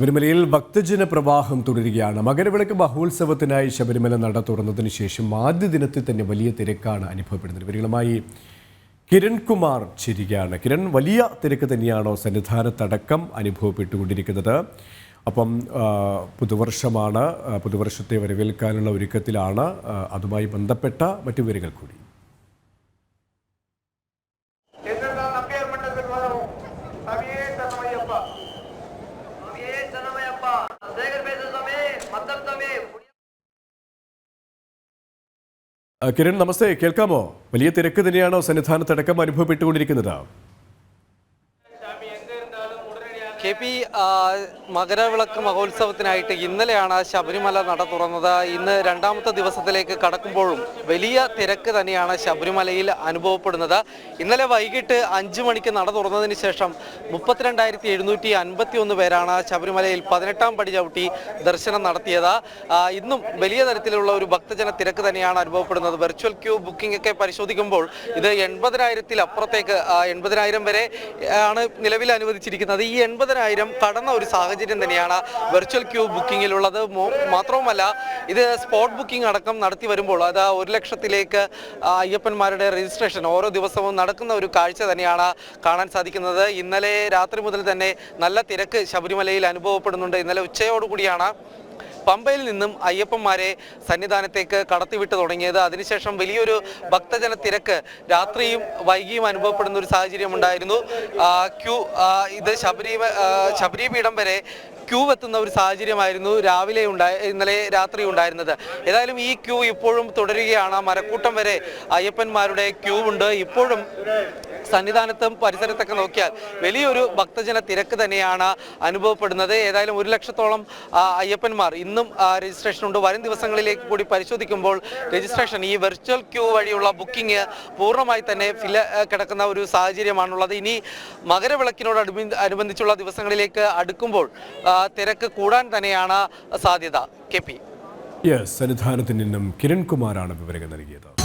ശബരിമലയിൽ ഭക്തജന പ്രവാഹം തുടരുകയാണ്. മകരവിളക്ക് മഹോത്സവത്തിനായി ശബരിമല നട തുറന്നതിന് ശേഷം ആദ്യ ദിനത്തിൽ തന്നെ വലിയ തിരക്കാണ് അനുഭവപ്പെടുന്നത്. ഇവരുമായി കിരൺകുമാർ ചിരികയാണ്. കിരൺ വലിയ തിരക്ക് തന്നെയാണോ സന്നിധാനത്തടക്കം അനുഭവപ്പെട്ടുകൊണ്ടിരിക്കുന്നത്? അപ്പം പുതുവർഷമാണ് പുതുവർഷത്തെ വരവേൽക്കാനുള്ള ഒരുക്കത്തിലാണ് അതുമായി ബന്ധപ്പെട്ട മറ്റു വിവരങ്ങൾ കൂടി. കിരൺ നമസ്തേ. കേൾക്കാമോ? വലിയ തിരക്ക് തന്നെയാണോ സന്നിധാനത്തടക്കം അനുഭവപ്പെട്ടുകൊണ്ടിരിക്കുന്നത്? കെ പി മകരവിളക്ക് മഹോത്സവത്തിനായിട്ട് ഇന്നലെയാണ് ശബരിമല നട തുറന്നത്. ഇന്ന് രണ്ടാമത്തെ ദിവസത്തിലേക്ക് കടക്കുമ്പോഴും വലിയ തിരക്ക് തന്നെയാണ് ശബരിമലയിൽ അനുഭവപ്പെടുന്നത്. ഇന്നലെ വൈകിട്ട് അഞ്ച് മണിക്ക് നട തുറന്നതിന് ശേഷം മുപ്പത്തിരണ്ടായിരത്തി എഴുന്നൂറ്റി അൻപത്തി ഒന്ന് പേരാണ് ശബരിമലയിൽ പതിനെട്ടാം പടി ചവിട്ടി ദർശനം നടത്തിയത്. ഇന്നും വലിയ തരത്തിലുള്ള ഒരു ഭക്തജന തിരക്ക് തന്നെയാണ് അനുഭവപ്പെടുന്നത്. വെർച്വൽ ക്യൂ ബുക്കിംഗ് ഒക്കെ പരിശോധിക്കുമ്പോൾ ഇത് എൺപതിനായിരത്തിൽ അപ്പുറത്തേക്ക് എൺപതിനായിരം വരെ ആണ് നിലവിൽ അനുവദിച്ചിരിക്കുന്നത്. ഈ എൺപതിനായിരം കടന്ന ഒരു സാഹചര്യം തന്നെയാണ് വെർച്വൽ ക്യൂ ബുക്കിങ്ങിലുള്ളത് മാത്രവുമല്ല ഇത് സ്പോട്ട് ബുക്കിംഗ് അടക്കം നടത്തി വരുമ്പോൾ അത് ഒരു ലക്ഷത്തിലേക്ക് അയ്യപ്പന്മാരുടെ രജിസ്ട്രേഷൻ ഓരോ ദിവസവും നടക്കുന്ന ഒരു കാഴ്ച തന്നെയാണ് കാണാൻ സാധിക്കുന്നത്. ഇന്നലെ രാത്രി മുതൽ തന്നെ നല്ല തിരക്ക് ശബരിമലയിൽ അനുഭവപ്പെടുന്നുണ്ട്. ഇന്നലെ ഉച്ചയോടുകൂടിയാണ് പമ്പയിൽ നിന്നും അയ്യപ്പന്മാരെ സന്നിധാനത്തേക്ക് കടത്തിവിട്ട് തുടങ്ങിയത്. അതിനുശേഷം വലിയൊരു ഭക്തജന തിരക്ക് രാത്രിയും വൈകിയും അനുഭവപ്പെടുന്ന ഒരു സാഹചര്യം ഉണ്ടായിരുന്നു. ക്യൂ ഇത് ശബരി ശബരിപീഠം വരെ ക്യൂ എത്തുന്ന ഒരു സാഹചര്യമായിരുന്നു രാവിലെ ഉണ്ടായ ഇന്നലെ രാത്രി ഉണ്ടായിരുന്നത്. ഏതായാലും ഈ ക്യൂ ഇപ്പോഴും തുടരുകയാണ്. മരക്കൂട്ടം വരെ അയ്യപ്പന്മാരുടെ ക്യൂ ഉണ്ട് ഇപ്പോഴും സന്നിധാനത്തും പരിസരത്തൊക്കെ നോക്കിയാൽ വലിയൊരു ഭക്തജന തിരക്ക് തന്നെയാണ് അനുഭവപ്പെടുന്നത്. ഏതായാലും ഒരു ലക്ഷത്തോളം അയ്യപ്പന്മാർ ഇന്നും രജിസ്ട്രേഷൻ ഉണ്ട്. വരും ദിവസങ്ങളിലേക്ക് കൂടി പരിശോധിക്കുമ്പോൾ രജിസ്ട്രേഷൻ ഈ വെർച്വൽ ക്യൂ വഴിയുള്ള ബുക്കിംഗ് പൂർണമായി തന്നെ ഫില കിടക്കുന്ന ഒരു സാഹചര്യമാണുള്ളത്. ഇനി മകരവിളക്കിനോട് അനുബന്ധി- അനുബന്ധിച്ചുള്ള ദിവസങ്ങളിലേക്ക് അടുക്കുമ്പോൾ തിരക്ക് കൂടാൻ തന്നെയാണ് സാധ്യത. K P. യെസ് സന്നിധാനത്തിൽ നിന്നും കിരൺകുമാറാണ് വിവരങ്ങൾ നൽകിയത്.